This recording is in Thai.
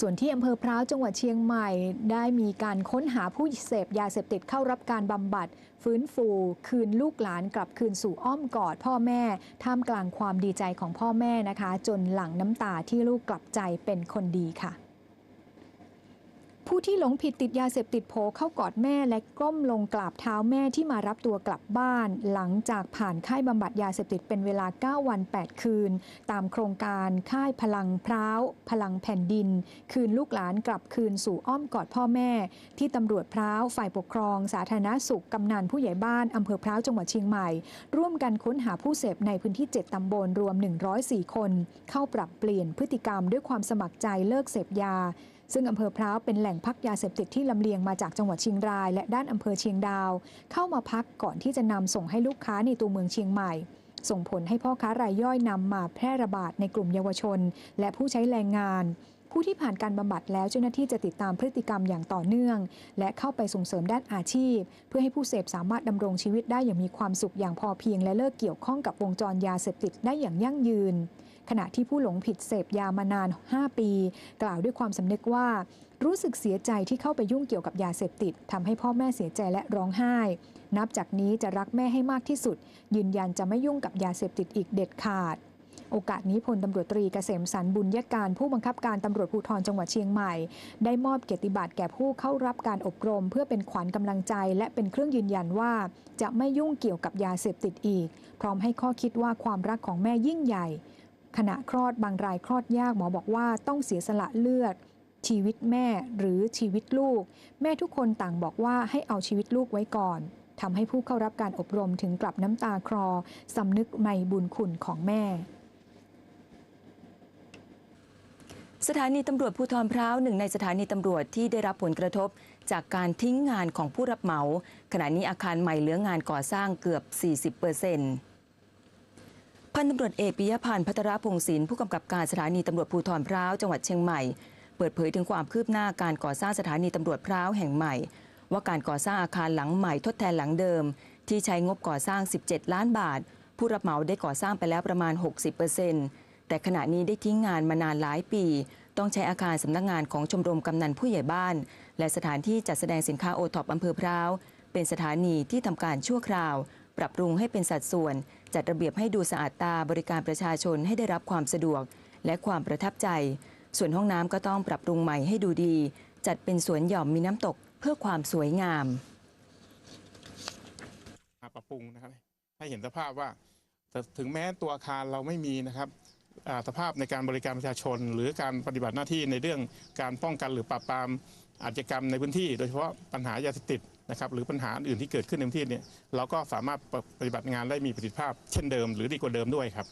ส่วนที่อำเภอพร้าวจังหวัดเชียงใหม่ ได้มีการค้นหาผู้เสพยาเสพติดเข้ารับการบำบัด ฟื้นฟู คืนลูกหลานกลับคืนสู่อ้อมกอดพ่อแม่ ท่ามกลางความดีใจของพ่อแม่นะคะ จนหลั่งน้ำตาที่ลูกกลับใจเป็นคนดีค่ะ ผู้ที่หลงผิดติดยาเสพติดโผเข้ากอดแม่และก้มลงกราบเท้าแม่ที่มารับตัวกลับบ้าน หลังจากผ่านค่ายบำบัดยาเสพติดเป็นเวลา 9 วัน 8 คืน ตามโครงการค่ายพลังพร้าว พลังแผ่นดิน คืนลูกหลานกลับคืนสู่อ้อมกอดพ่อแม่ ที่ตำรวจพร้าว ฝ่ายปกครอง สาธารณสุขกำนันผู้ใหญ่บ้านอำเภอพร้าวจังหวัดเชียงใหม่ ร่วมกันค้นหาผู้เสพในพื้นที่ 7 ตำบลรวม 104 คน เข้าปรับเปลี่ยนพฤติกรรมด้วยความสมัครใจเลิกเสพยา ซึ่งอำเภอพร้าวเป็นแหล่งพักยาเสพติดที่ลำเลียงมาจากจังหวัดเชียงราย และด้านอำเภอเชียงดาว เข้ามาพักก่อนที่จะนำส่งให้ลูกค้าในตัวเมืองเชียงใหม่ ส่งผลให้พ่อค้ารายย่อยนำมาแพร่ระบาดในกลุ่มเยาวชน และผู้ใช้แรงงาน ผู้ที่ผ่านการบำบัดแล้วเจ้าหน้าที่จะติดตามพฤติกรรมอย่างต่อเนื่อง และเข้าไปส่งเสริมด้านอาชีพ เพื่อให้ผู้เสพสามารถดำรงชีวิตได้อย่างมีความสุขอย่างพอเพียง และเลิกเกี่ยวข้องกับวงจรยาเสพติดได้อย่างยั่งยืน ขณะที่ผู้หลงผิดเสพยามานาน 5 ปี กล่าวด้วยความสำนึกว่า รู้สึกเสียใจที่เข้าไปยุ่งเกี่ยวกับยาเสพติดทำให้พ่อแม่เสียใจและร้องไห้ นับจากนี้จะรักแม่ให้มากที่สุด ยืนยันจะไม่ยุ่งกับยาเสพติดอีกเด็ดขาดโอกาสนี้พลตำรวจตรีเกษมสันบุญยการผู้บังคับการตำรวจภูธรจังหวัดเชียงใหม่ ได้มอบเกียรติบัตรแก่ผู้เข้ารับการอบรม เพื่อเป็นขวัญกำลังใจ และเป็นเครื่องยืนยันว่า จะไม่ยุ่งเกี่ยวกับยาเสพติดอีก พร้อมให้ข้อคิดว่าความรักของแม่ยิ่งใหญ่ ขณะคลอดบางรายคลอดยากหมอบอกว่าต้องเสียสละเลือด ชีวิตแม่หรือชีวิตลูก แม่ทุกคนต่างบอกว่าให้เอาชีวิตลูกไว้ก่อนทำให้ผู้เข้ารับการอบรมถึงกลับน้ำตาคลอสำนึกในบุญคุณของแม่ สถานีตำรวจภูธรพร้าวหนึ่งในสถานีตำรวจที่ได้รับผลกระทบ จากการทิ้งงานของผู้รับเหมา ขณะนี้อาคารใหม่เหลืองานก่อสร้างเกือบ 40เปอร์เซ็นต์ พันตำรวจเอกปิยพันธ์พัทรพงศินผู้กำกับการสถานีตำรวจภูธรพร้าวจังหวัดเชียงใหม่ เปิดเผยถึงความคืบหน้าการก่อสร้างสถานีตำรวจพร้าวแห่งใหม่ ว่าการก่อสร้างอาคารหลังใหม่ทดแทนหลังเดิม ที่ใช้งบก่อสร้าง 17 ล้านบาท ผู้รับเหมาได้ก่อสร้างไปแล้วประมาณ 60%แต่ขณะนี้ได้ทิ้งงานมานานหลายปี ต้องใช้อาคารสำนักงงานของชมรมกำนันผู้ใหญ่บ้าน และสถานที่จัดแสดงสินค้าโอท็อปอำเภอพร้าวเป็นสถานีที่ทำการชั่วคราว ปรับปรุงให้เป็นสัดส่วน จัดระเบียบให้ดูสะอาดตาบริการประชาชนให้ได้รับความสะดวก และความประทับใจ ส่วนห้องน้ำก็ต้องปรับปรุงใหม่ให้ดูดี จัดเป็นสวนหย่อมมีน้ำตกเพื่อความสวยงามปรับปรุงนะครับให้เห็นสภาพว่าถึงแม้ตัวอาคารเราไม่มีนะครับสภาพในการบริการประชาชน หรือการปฏิบัติหน้าที่ในเรื่องการป้องกันหรือปราบปรามอาชญากรรมในพื้นที่ โดยเฉพาะปัญหายาเสพติด นะครับหรือปัญหาอื่นที่เกิดขึ้นในประเที่เนี่ยเราก็สามารถปฏิบัติงานได้มีประสิทธิภาพเช่นเดิมหรือดีกว่าเดิมด้วยครับ